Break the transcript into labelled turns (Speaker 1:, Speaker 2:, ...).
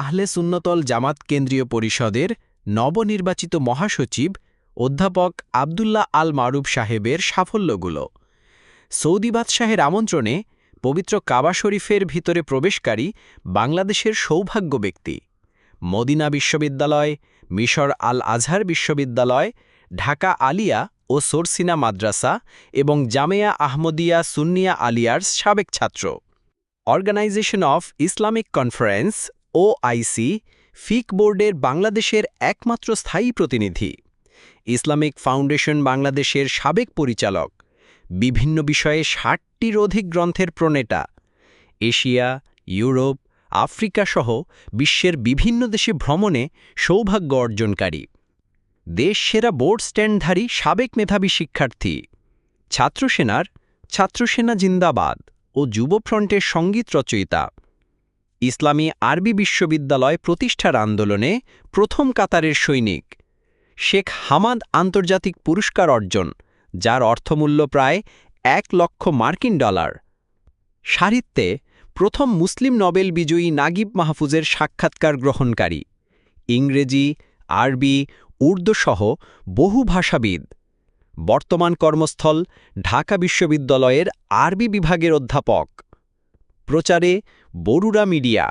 Speaker 1: আহলে সুন্নতল জামাত কেন্দ্রীয় পরিষদের নবনির্বাচিত মহাসচিব অধ্যাপক আবদুল্লাহ আল মারুফ সাহেবের সাফল্যগুলো। সৌদি বাদশাহের আমন্ত্রণে পবিত্র কাবা শরীফের ভিতরে প্রবেশকারী বাংলাদেশের সৌভাগ্য ব্যক্তি। মদিনা বিশ্ববিদ্যালয়, মিশর আল আজহার বিশ্ববিদ্যালয়, ঢাকা আলিয়া ও সোরসিনা মাদ্রাসা এবং জামেয়া আহমদিয়া সুন্নিয়া আলিয়ার্স সাবেক ছাত্র। Organisation of Islamic conference OIC ফিক বোর্ডের বাংলাদেশের একমাত্র স্থায়ী প্রতিনিধি। ইসলামিক ফাউন্ডেশন বাংলাদেশের সাবেক পরিচালক। বিভিন্ন বিষয়ে ষাটটির অধিক গ্রন্থের প্রণেতা। এশিয়া, ইউরোপ, আফ্রিকা সহ বিশ্বের বিভিন্ন দেশে ভ্রমণে সৌভাগ্য অর্জনকারী। দেশ সেরা বোর্ড স্ট্যান্ডধারী সাবেক মেধাবী শিক্ষার্থী। ছাত্রসেনার ছাত্রসেনা জিন্দাবাদ ও যুবফ্রন্টের সংগীত রচয়িতা। ইসলামী আরবি বিশ্ববিদ্যালয় প্রতিষ্ঠার আন্দোলনে প্রথম কাতারের সৈনিক। শেখ হামাদ আন্তর্জাতিক পুরস্কার অর্জন, যার অর্থমূল্য প্রায় এক লক্ষ মার্কিন ডলার। সাহিত্যে প্রথম মুসলিম নবেল বিজয়ী নাগিব মাহফুজের সাক্ষাৎকার গ্রহণকারী। ইংরেজি, আরবি উর্দুসহ বহু ভাষাবিদ। বর্তমান কর্মস্থল ঢাকা বিশ্ববিদ্যালয়ের আরবি বিভাগের অধ্যাপক। প্রচারে বরুড়া মিডিয়া।